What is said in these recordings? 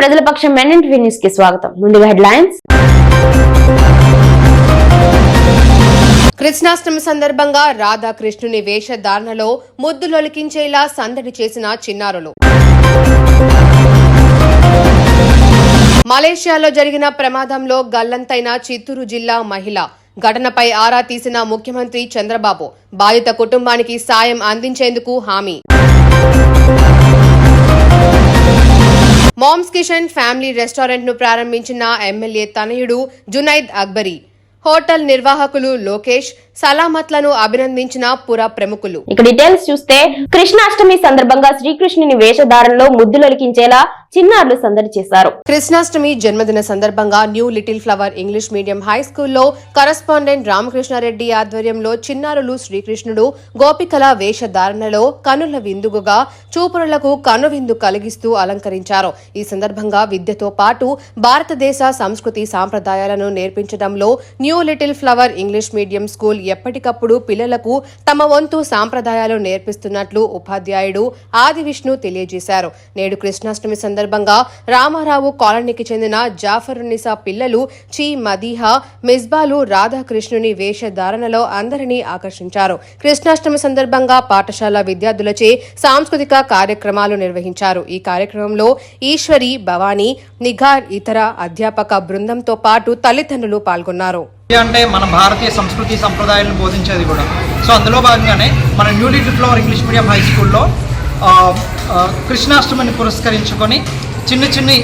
ప్రజల పక్షం మెన్ న్యూస్కి స్వాగతం. ముందుగా హెడ్లైన్స్. కృష్ణాష్టమి సందర్భంగా రాధాకృష్ణుని వేషధారణలో ముద్దులొలికించేలా సందడి చేసిన చిన్నారులు. మలేషియాలో జరిగిన ప్రమాదంలో గల్లంతైన చిత్తూరు జిల్లా మహిళ. ఘటనపై ఆరా తీసిన ముఖ్యమంత్రి చంద్రబాబు బాధిత కుటుంబానికి సాయం అందించేందుకు హామీ. మామ్స్ కిషన్ ఫ్యామిలీ రెస్టారెంట్ను ప్రారంభించిన ఎమ్మెల్యే తనయుడు జునైద్ అక్బరీ. హోటల్ నిర్వాహకులు లోకేష్ సలామత్లను అభినందించిన పుర ప్రముఖులు. ఇక డీటెయిల్స్ చూస్తే కృష్ణాష్టమి సందర్భంగా శ్రీకృష్ణుని వేషధారణలో ముద్దులొలికించేలా చిన్నారులు సందడి చేశారు. కృష్ణాష్టమి జన్మదిన సందర్భంగా new little flower English medium high స్కూల్లో కరస్పాండెంట్ రామకృష్ణారెడ్డి ఆధ్వర్యంలో చిన్నారులు శ్రీకృష్ణుడు గోపికల వేషధారణలో కనుల విందుగుగా చూపురులకు కనువిందు కలిగిస్తూ అలంకరించారు. ఈ సందర్భంగా విద్యతో పాటు భారతదేశ సంస్కృతి సాంప్రదాయాలను నేర్పించడంలో new little flower English medium school ఎప్పటికప్పుడు పిల్లలకు తమ వంతు సాంప్రదాయాలు నేర్పిస్తున్నట్లు ఉపాధ్యాయుడు ఆది విష్ణు తెలియజేశారు. నేడు కృష్ణాష్టమి సందర్భంగా రామారావు కాలనీకి చెందిన జాఫరునిసా పిల్లలు చీ మదీహా మిస్బాలు రాధాకృష్ణుని వేషధారణలో అందరినీ ఆకర్షించారు. కృష్ణాష్టమి సందర్భంగా పాఠశాల విద్యార్థులచే సాంస్కృతిక కార్యక్రమాలు నిర్వహించారు. ఈ కార్యక్రమంలో ఈశ్వరి భవానీ నిఘార్ ఇతర అధ్యాపక బృందంతో పాటు తల్లిదండ్రులు పాల్గొన్నారు. అంటే మన భారతీయ సంస్కృతి సంప్రదాయాలను బోధించేది కూడా. సో అందులో భాగంగానే మన newly little English medium high స్కూల్లో కృష్ణాష్టమిని పురస్కరించుకొని చిన్న చిన్ని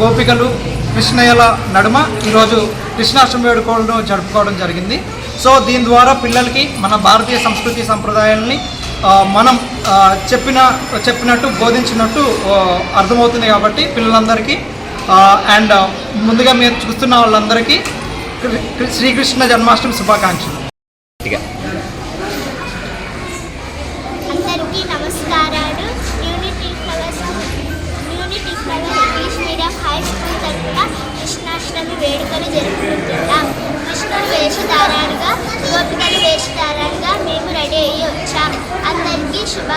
గోపికలు కృష్ణయ్యల నడుమ ఈరోజు కృష్ణాష్టమి వేడుకోవడం జరుపుకోవడం జరిగింది. సో దీని ద్వారా పిల్లలకి మన భారతీయ సంస్కృతి సంప్రదాయాలని మనం చెప్పిన చెప్పినట్టు బోధించినట్టు అర్థమవుతుంది కాబట్టి పిల్లలందరికీ అండ్ ముందుగా మీరు చూస్తున్న వాళ్ళందరికీ శ్రీకృష్ణ జన్మాష్టమి శుభాకాంక్షలు. అందరికీ నమస్కారాలు. Unity flowers unity flower English medium high school తరఫున కృష్ణాష్టమి వేడుకలు జరుపుకుంటున్నాం. కృష్ణుడు వేషధారాలుగా గోపికలు వేషధారాలుగా మేము రెడీ అయ్యి వచ్చాం అందరికీ శుభ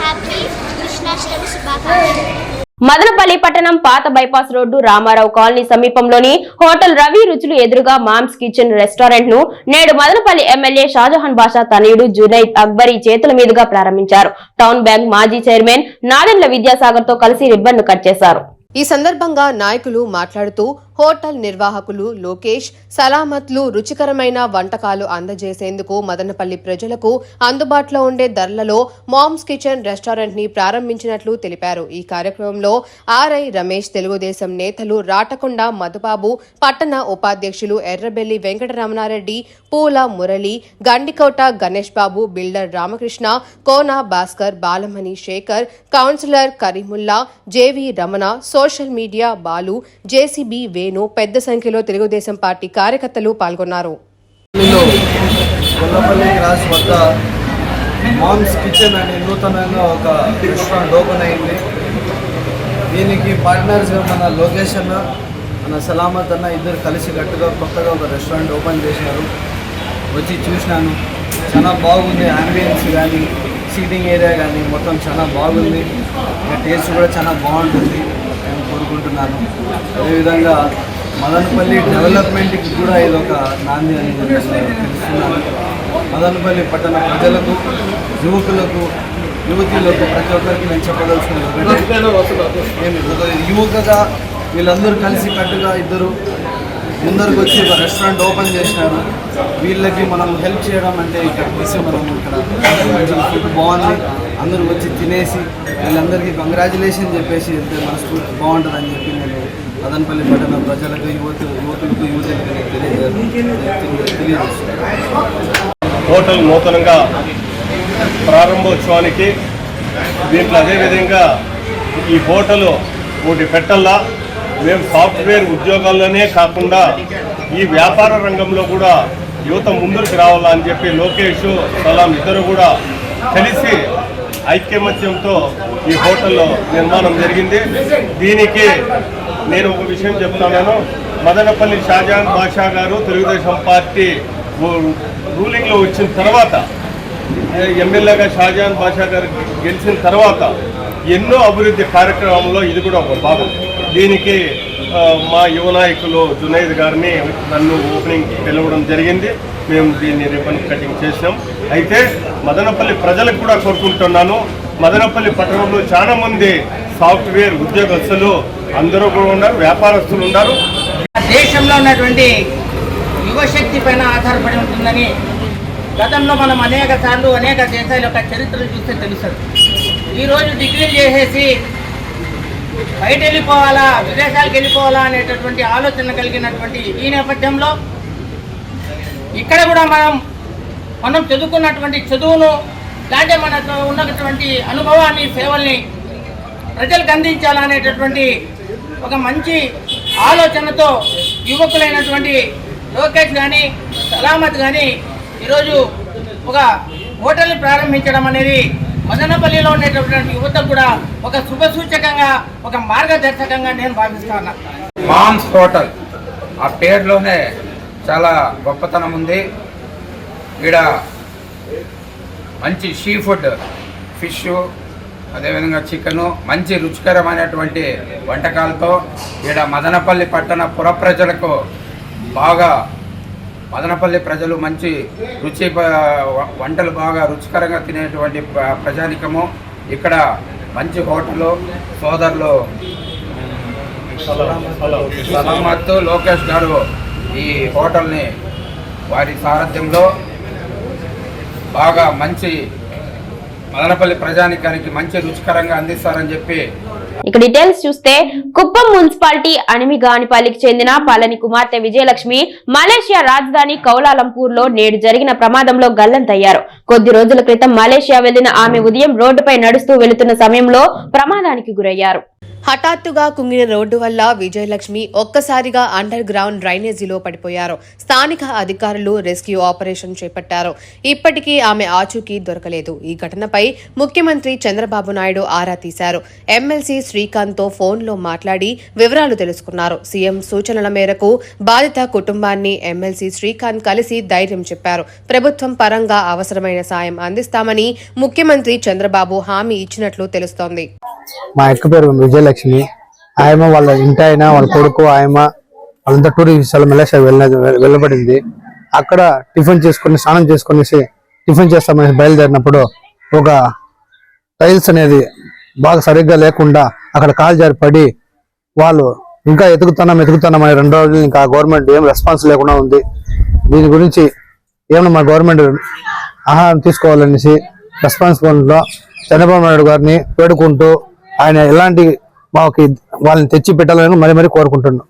హ్యాపీ కృష్ణాష్టమి శుభాకాంక్షలు మదనపల్లి పట్టణం పాత బైపాస్ రోడ్డు రామారావు కాలనీ సమీపంలోని హోటల్ రవి రుచులు ఎదురుగా మామ్స్ కిచెన్ రెస్టారెంట్ను నేడు మదనపల్లి ఎమ్మెల్యే షాజహాన్ బాషా తనయుడు జునైద్ అక్బరీ చేతుల మీదుగా ప్రారంభించారు. టౌన్ బ్యాంక్ మాజీ చైర్మన్ నాదెండ్ల విద్యాసాగర్తో కలిసి రిబ్బన్ను కట్ చేశారు. ఈ సందర్భంగా నాయకులు మాట్లాడుతూ హోటల్ నిర్వాహకులు లోకేష్ సలామత్లు రుచికరమైన వంటకాలు అందజేసేందుకు మదనపల్లి ప్రజలకు అందుబాటులో ఉండే ధరలలో మామ్స్ కిచెన్ రెస్టారెంట్ని ప్రారంభించినట్లు తెలిపారు. ఈ కార్యక్రమంలో ఆర్ఐ రమేష్ తెలుగుదేశం నేతలు రాటకొండ మధుబాబు పట్టణ ఉపాధ్యక్షులు Errabelli Venkataramana Reddy Poola Murali Gandikota Ganesh Babu builder Ramakrishna Kona Bhaskar Balamani Sekhar councillor Kareemulla JV Ramana social media Balu JCB Venu పెద్ద సంఖ్యలో తెలుగుదేశం పార్టీ కార్యకర్తలు పాల్గొన్నారు. వద్ద మామ్స్ కిచెన్ అనే నూతనంగా ఒక రెస్టారెంట్ ఓపెన్ అయింది. దీనికి పార్ట్నర్స్గా మన లోకేష్ అన్న మన సలామత్ అన్న ఇద్దరు కలిసి గట్టుగా కొత్తగా ఒక రెస్టారెంట్ ఓపెన్ చేసినారు వచ్చి చూసినాను. చాలా బాగుంది అంబియన్స్ కానీ సీటింగ్ ఏరియా కానీ మొత్తం చాలా బాగుంది. టేస్ట్ కూడా చాలా బాగుంటుంది. కోరుకుంటున్నాను. అదేవిధంగా మదనపల్లి డెవలప్మెంట్కి కూడా ఇది ఒక నాంది అని నేను తెలుస్తున్నాను. మదనపల్లి పట్టణ ప్రజలకు యువకులకు యువతీలకు ప్రతి ఒక్కరికి నేను చెప్పదలుచుకున్నది ఒకటే. నేను యువకగా వీళ్ళందరూ కలిసి కట్టుగా ఇద్దరు ముందరకు వచ్చి ఒక రెస్టారెంట్ ఓపెన్ చేసినారు. వీళ్ళకి మనం హెల్ప్ చేయడం అంటే ఇక్కడ తీసి మనం ఇక్కడ. ఫుడ్ బాగుంది. అందరూ వచ్చి తినేసి వీళ్ళందరికీ కంగ్రాచులేషన్ చెప్పేసి వెళ్తే మన స్కూల్ బాగుంటుంది అని చెప్పి నేను మదనపల్లి పట్టణ ప్రజలకు యువత యువకులకు యువతలకు తెలియజేస్తున్నాను హోటల్ నూతనంగా ప్రారంభోత్సవానికి దీంట్లో అదేవిధంగా ఈ హోటల్ ఒకటి పెట్టల్లా మేము సాఫ్ట్వేర్ ఉద్యోగాల్లోనే కాకుండా ఈ వ్యాపార రంగంలో కూడా యువత ముందుకు రావాలా అని చెప్పి లోకేష్ సలాం ఇద్దరు కూడా కలిసి ఐక్యమత్యంతో ఈ హోటల్లో నిర్మాణం జరిగింది. దీనికి నేను ఒక విషయం చెప్తున్నాను మదనపల్లి షాజాన్ బాషా గారు తెలుగుదేశం పార్టీ రూలింగ్లో వచ్చిన తర్వాత ఎమ్మెల్యేగా షాజాన్ బాషా గారు గెలిచిన తర్వాత ఎన్నో అభివృద్ధి కార్యక్రమంలో ఇది కూడా ఒక భాగం. దీనికి మా యువ నాయకులు జునైద్ గారిని నన్ను ఓపెనింగ్ పిలవడం జరిగింది. మేము దీన్ని రిబన్ కటింగ్ చేసినాం అయితే మదనపల్లి ప్రజలకు కూడా కోరుకుంటున్నాను. మదనపల్లి పట్టణంలో చాలా మంది సాఫ్ట్వేర్ ఉద్యోగస్తులు అందరూ కూడా ఉన్నారు వ్యాపారస్తులు ఉన్నారు. దేశంలో ఉన్నటువంటి యువశక్తి పైన ఆధారపడి ఉంటుందని గతంలో మనం అనేక సార్లు అనేక దేశాల యొక్క చరిత్రను చూస్తే తెలుస్తుంది. ఈరోజు డిగ్రీలు చేసేసి బయట వెళ్ళిపోవాలా విదేశాలకు వెళ్ళిపోవాలా అనేటటువంటి ఆలోచన కలిగినటువంటి ఈ నేపథ్యంలో ఇక్కడ కూడా మనం మనం చదువుకున్నటువంటి చదువును దాంట్లో మనకు ఉన్నటువంటి అనుభవాన్ని సేవల్ని ప్రజలకు అందించాలనేటటువంటి ఒక మంచి ఆలోచనతో యువకులైనటువంటి లోకేష్ కానీ సలామత్ కానీ ఈరోజు ఒక హోటల్ని ప్రారంభించడం అనేది మదనపల్లిలో ఉండేటటువంటి యువత కూడా ఒక శుభ సూచకంగా ఒక మార్గదర్శకంగా నేను భావిస్తాను మామ్స్ హోటల్. ఆ పేరులోనే చాలా గొప్పతనం ఉంది. ఈడ మంచి సీ ఫుడ్ ఫిష్ అదేవిధంగా చికెను మంచి రుచికరమైనటువంటి వంటకాలతో ఈడ మదనపల్లి పట్టణ పుర ప్రజలకు బాగా మదనపల్లి ప్రజలు మంచి రుచి వంటలు బాగా రుచికరంగా తినేటువంటి ప్రజానికము. ఇక్కడ మంచి హోటలు సోదరులు. సలామత్ లోకేష్ గారు ఈ హోటల్ని వారి సారథ్యంలో బాగా మంచి మదనపల్లి ప్రజానికానికి మంచి రుచికరంగా అందిస్తారని చెప్పి ఇక డీటెయిల్స్ చూస్తే కుప్పం మున్సిపాలిటీ అనిమిగానిపల్లికి చెందిన పాలని కుమార్తె విజయలక్ష్మి మలేషియా రాజధాని కౌలాలంపూర్లో నేడు జరిగిన ప్రమాదంలో గల్లంతయ్యారు. కొద్ది రోజుల క్రితం మలేషియా వెళ్ళిన ఆమె ఉదయం రోడ్డుపై నడుస్తూ వెళుతున్న సమయంలో ప్రమాదానికి గురయ్యారు. హఠాత్తుగా కుంగిన రోడ్డు వల్ల విజయలక్ష్మి ఒక్కసారిగా అండర్ గ్రౌండ్ డ్రైనేజీలో పడిపోయారు. స్థానిక అధికారులు రెస్క్యూ ఆపరేషన్ చేపట్టారు. ఇప్పటికీ ఆమె ఆచూకీ దొరకలేదు. ఈ ఘటనపై ముఖ్యమంత్రి చంద్రబాబు నాయుడు ఆరా తీశారు. ఎమ్మెల్సీ శ్రీకాంత్తో ఫోన్లో మాట్లాడి వివరాలు తెలుసుకున్నారు. సీఎం సూచనల మేరకు బాధిత కుటుంబాన్ని ఎమ్మెల్సీ శ్రీకాంత్ కలిసి ధైర్యం చెప్పారు. ప్రభుత్వం పరంగా అవసరమైన సాయం అందిస్తామని ముఖ్యమంత్రి చంద్రబాబు హామీ ఇచ్చినట్లు తెలుస్తోంది. మా యొక్క పేరు విజయలక్ష్మి. ఆయమ వాళ్ళ ఇంటి ఆయన వాళ్ళ కొడుకు ఆయమ వాళ్ళంతా టూరిస్ట్ విషయాలు మలేషియా వెళ్ళ వెళ్ళబడింది. అక్కడ టిఫిన్ చేసుకుని స్నానం చేసుకునేసి టిఫిన్ చేస్తామని బయలుదేరినప్పుడు ఒక టైల్స్ అనేది బాగా సరిగ్గా లేకుండా అక్కడ కాలు జారి పడి వాళ్ళు ఇంకా ఎతుకుతున్నాం ఎతుకుతున్నాం అని రెండు రోజులు ఇంకా గవర్నమెంట్ ఏం రెస్పాన్స్ లేకుండా ఉంది. దీని గురించి ఏమన్నా మా గవర్నమెంట్ ఆహారం తీసుకోవాలనేసి రెస్పాన్సిబిలిటీలో చంద్రబాబు నాయుడు గారిని వేడుకుంటూ ఆయన ఎలాంటి మాకు వాళ్ళని తెచ్చి పెట్టాలని మరి మరీ కోరుకుంటున్నాం.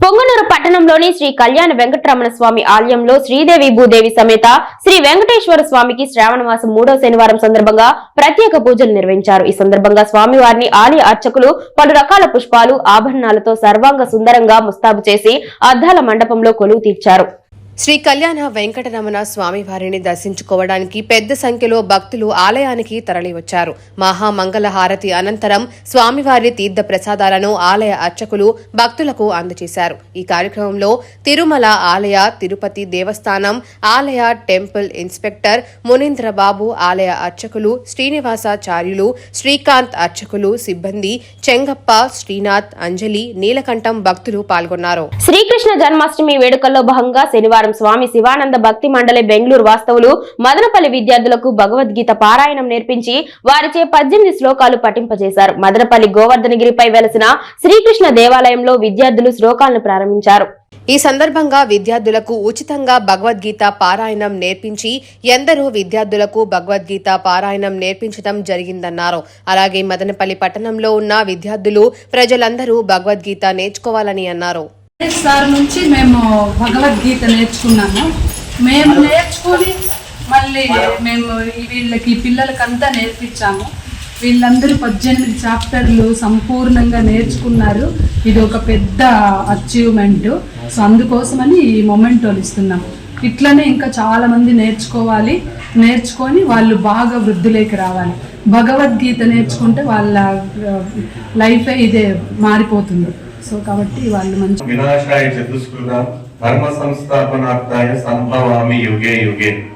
పొంగనూరు పట్టణంలోని శ్రీ కళ్యాణ వెంకటరమణ స్వామి ఆలయంలో శ్రీదేవి భూదేవి సమేత శ్రీ వెంకటేశ్వర స్వామికి శ్రావణ మాసం మూడో శనివారం సందర్భంగా ప్రత్యేక పూజలు నిర్వహించారు. ఈ సందర్భంగా స్వామివారిని ఆలయ అర్చకులు పలు రకాల పుష్పాలు ఆభరణాలతో సర్వాంగ సుందరంగా ముస్తాబు చేసి అద్దాల మండపంలో కొలువు తీర్చారు. శ్రీ కళ్యాణ వెంకటరమణ స్వామివారిని దర్శించుకోవడానికి పెద్ద సంఖ్యలో భక్తులు ఆలయానికి తరలివచ్చారు. మహామంగళ హారతి అనంతరం స్వామివారి తీర్థ ప్రసాదాలను ఆలయ అర్చకులు భక్తులకు అందజేశారు. ఈ కార్యక్రమంలో తిరుమల ఆలయ తిరుపతి దేవస్థానం ఆలయ టెంపుల్ ఇన్స్పెక్టర్ మునీంద్ర బాబు ఆలయ అర్చకులు శ్రీనివాసాచార్యులు శ్రీకాంత్ అర్చకులు సిబ్బంది చెంగప్ప శ్రీనాథ్ అంజలి నీలకంఠం భక్తులు పాల్గొన్నారు. శ్రీకృష్ణ జన్మాష్టమి వేడుకల్లో భాగంగా శనివారం స్వామి శివానంద భక్తి మండలి బెంగళూరు వాస్తవులు మదనపల్లి విద్యార్థులకు భగవద్గీత పారాయణం నేర్పించి వారిచే పద్దెనిమిది శ్లోకాలు పఠింపజేశారు. మదనపల్లి గోవర్ధనగిరిపై వెలసిన శ్రీకృష్ణ దేవాలయంలో విద్యార్థులు శ్లోకాలను ప్రారంభించారు. ఈ సందర్భంగా విద్యార్థులకు ఉచితంగా భగవద్గీత పారాయణం నేర్పించి ఎందరో విద్యార్థులకు భగవద్గీత పారాయణం నేర్పించడం జరిగిందన్నారు. అలాగే మదనపల్లి పట్టణంలో ఉన్న విద్యార్థులు ప్రజలందరూ భగవద్గీత నేర్చుకోవాలని అన్నారు. సార్ నుంచి మేము భగవద్గీత నేర్చుకున్నాము. మేము నేర్చుకొని మళ్ళీ మేము వీళ్ళకి పిల్లలకంతా నేర్పించాము. వీళ్ళందరూ పద్దెనిమిది చాప్టర్లు సంపూర్ణంగా నేర్చుకున్నారు. ఇది ఒక పెద్ద అచీవ్మెంట్. సో అందుకోసమని ఈ మొమెంటోలు ఇస్తున్నాం. ఇట్లనే ఇంకా చాలా మంది నేర్చుకోవాలి. నేర్చుకొని వాళ్ళు బాగా వృద్ధులేకి రావాలి. భగవద్గీత నేర్చుకుంటే వాళ్ళ లైఫే ఇదే మారిపోతుంది. సో కాబట్టి వాళ్ళు మంచి వినాశాయ చతుష్కృతం ధర్మ సంస్థాపనార్థాయ సంభవామి యుగే యుగే.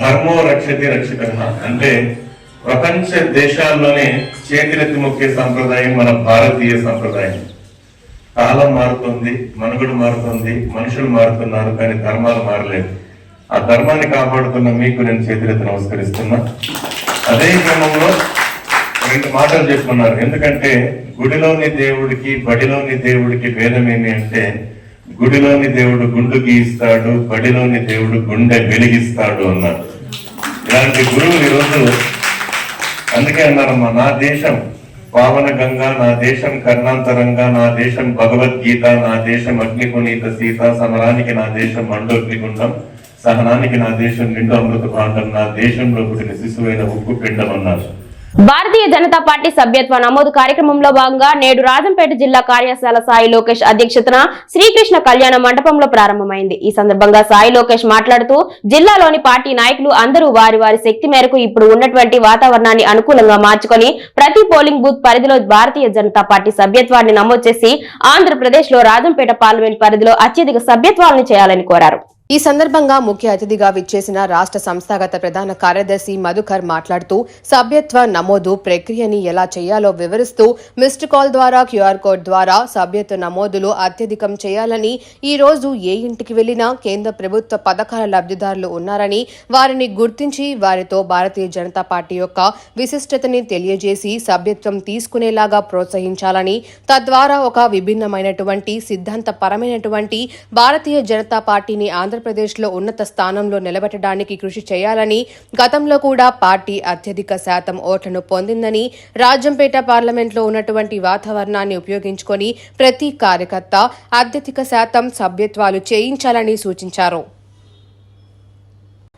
ధర్మో రక్షతి రక్షిత. అంటే ప్రపంచ దేశాల్లోనే చేతిరెత్తి మొక్కే సంప్రదాయం మన భారతీయ సంప్రదాయం. కాలం మారుతుంది మనుగడు మారుతుంది మనుషులు మారుతున్నారు కానీ ధర్మాలు మారలేదు. ఆ ధర్మాన్ని కాపాడుతున్న మీకు నేను చేతులెత్తి నమస్కరిస్తున్నా. అదే క్రమంలో రెండు మాటలు చెప్పుకున్నారు. ఎందుకంటే గుడిలోని దేవుడికి బడిలోని దేవుడికి భేదమేమి అంటే గుడిలోని దేవుడు గుండు గీయిస్తాడు బడిలోని దేవుడు గుండె వెలిగిస్తాడు అన్నారు. ఇలాంటి గురువులు ఈరోజు అందుకే అన్నారమ్మా నా దేశం పావన గంగా నా దేశం కర్ణాంతరంగా నా దేశం భగవద్గీత నా దేశం అగ్నిపునీత సీత సమరానికి నా దేశం మండోగ్నిగుండం సహనానికి నా దేశం నిండు అమృత ప్రాంతం నా దేశంలో పుట్టిన శిశువైన ఉక్కు పిండం అన్నారు. భారతీయ జనతా పార్టీ సభ్యత్వ నమోదు కార్యక్రమంలో భాగంగా నేడు రాజంపేట జిల్లా కార్యశాల సాయి లోకేష్ అధ్యక్షతన శ్రీకృష్ణ కళ్యాణ మండపంలో ప్రారంభమైంది. ఈ సందర్భంగా సాయి లోకేష్ మాట్లాడుతూ జిల్లాలోని పార్టీ నాయకులు అందరూ వారి వారి శక్తి మేరకు ఇప్పుడు ఉన్నటువంటి వాతావరణాన్ని అనుకూలంగా మార్చుకొని ప్రతి పోలింగ్ బూత్ పరిధిలో భారతీయ జనతా పార్టీ సభ్యత్వాన్ని నమోదు చేసి ఆంధ్రప్రదేశ్లో రాజంపేట పార్లమెంట్ పరిధిలో అత్యధిక సభ్యత్వాలను చేయాలని కోరారు. ఈ సందర్భంగా ముఖ్య అతిథిగా విచ్చేసిన రాష్ట్ర సంస్థాగత ప్రధాన కార్యదర్శి మధుకర్ మాట్లాడుతూ సభ్యత్వ నమోదు ప్రక్రియని ఎలా చేయాలో వివరిస్తూ మిస్డ్ కాల్ ద్వారా క్యూఆర్ కోడ్ ద్వారా సభ్యత్వ నమోదులు అత్యధికం చేయాలని ఈ రోజు ఏ ఇంటికి వెళ్ళినా కేంద్ర ప్రభుత్వ పథకాల లబ్ధిదారులు ఉన్నారని వారిని గుర్తించి వారితో భారతీయ జనతా పార్టీ యొక్క విశిష్టతని తెలియజేసి సభ్యత్వం తీసుకునేలాగా ప్రోత్సహించాలని తద్వారా ఒక విభిన్నమైనటువంటి సిద్ధాంతపరమైనటువంటి భారతీయ జనతా పార్టీని ఆంధ్రప్రదేశ్లో ఉన్నత స్థానంలో నిలబెట్టడానికి కృషి చేయాలని గతంలో కూడా పార్టీ అత్యధిక శాతం ఓట్లను పొందిందని రాజంపేట పార్లమెంట్లో ఉన్నటువంటి వాతావరణాన్ని ఉపయోగించుకొని ప్రతి కార్యకర్త అత్యధిక శాతం సభ్యత్వాలు చేయించాలని సూచించారు.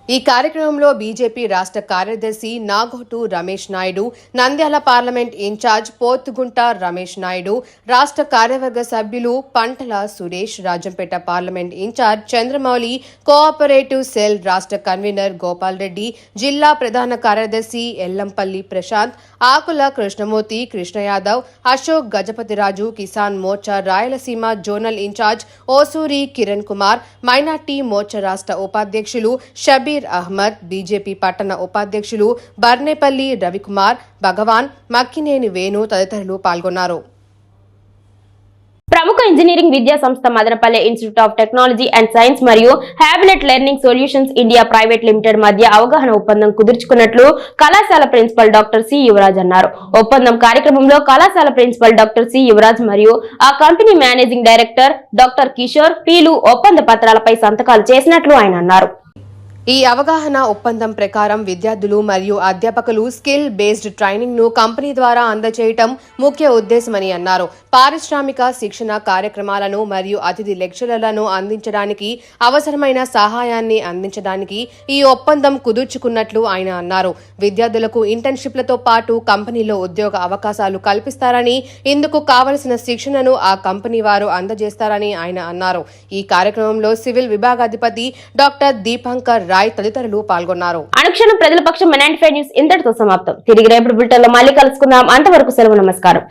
ఈ కార్యక్రమంలో బీజేపీ రాష్ట్ర కార్యదర్శి నాగోటు రమేష్ నాయుడు నంద్యాల పార్లమెంట్ ఇన్ఛార్జ్ పోత్గుంట రమేష్ నాయుడు రాష్ట్ర కార్యవర్గ సభ్యులు Pantala Suresh Rajampet parliament incharge Chandramouli cooperative cell రాష్ట్ర కన్వీనర్ గోపాల్ రెడ్డి జిల్లా ప్రధాన కార్యదర్శి Ellampalli Prashanth Akula Krishnamurthy Krishna Yadav Ashok Gajapathi Raju Kisan Morcha Rayalaseema zonal incharge Osuri Kiran Kumar minority Morcha రాష్ట్ర ఉపాధ్యక్షులు షబీర్ అహ్మద్ బీజేపీ పట్టణ ఉపాధ్యక్షులు బర్నేపల్లి రవికుమార్ భగవాన్ మక్కినేని వేణు తదితరులు పాల్గొన్నారు. ప్రముఖ ఇంజనీరింగ్ విద్యా సంస్థ Madanapalle institute of technology and science మరియు Habilet learning solutions India private limited మధ్య అవగాహన ఒప్పందం కుదుర్చుకున్నట్లు కళాశాల ప్రిన్సిపల్ డాక్టర్ సి యువరాజ్ అన్నారు. ఒప్పందం కార్యక్రమంలో కళాశాల ప్రిన్సిపల్ డాక్టర్ సి యువరాజ్ మరియు ఆ company managing director doctor Kishore Peelu ఒప్పంద పత్రాలపై సంతకాలు చేసినట్లు ఆయన అన్నారు. ఈ అవగాహన ఒప్పందం ప్రకారం విద్యార్థులు మరియు అధ్యాపకులు స్కిల్ బేస్డ్ ట్రైనింగ్ను కంపెనీ ద్వారా అందజేయటం ముఖ్య ఉద్దేశమని అన్నారు. పారిశ్రామిక శిక్షణ కార్యక్రమాలను మరియు అతిథి లెక్చరర్లను అందించడానికి అవసరమైన సహాయాన్ని అందించడానికి ఈ ఒప్పందం కుదుర్చుకున్నట్లు ఆయన అన్నారు. విద్యార్థులకు ఇంటర్న్షిప్లతో పాటు కంపెనీలో ఉద్యోగ అవకాశాలు కల్పిస్తారని ఇందుకు కావలసిన శిక్షణను ఆ కంపెనీ వారు అందజేస్తారని ఆయన అన్నారు. ఈ కార్యక్రమంలో సివిల్ విభాగాధిపతి డాక్టర్ దీపాంకర్ రాయ్ తదితరులు పాల్గొన్నారు. అనుక్షణం ప్రజల పక్షం న్యూస్ ఇంతటితో సమాప్తం. తిరిగి రేపటి బులెటిన్లో మళ్ళీ కలుసుకుందాం. అంతవరకు సెలవు నమస్కారం.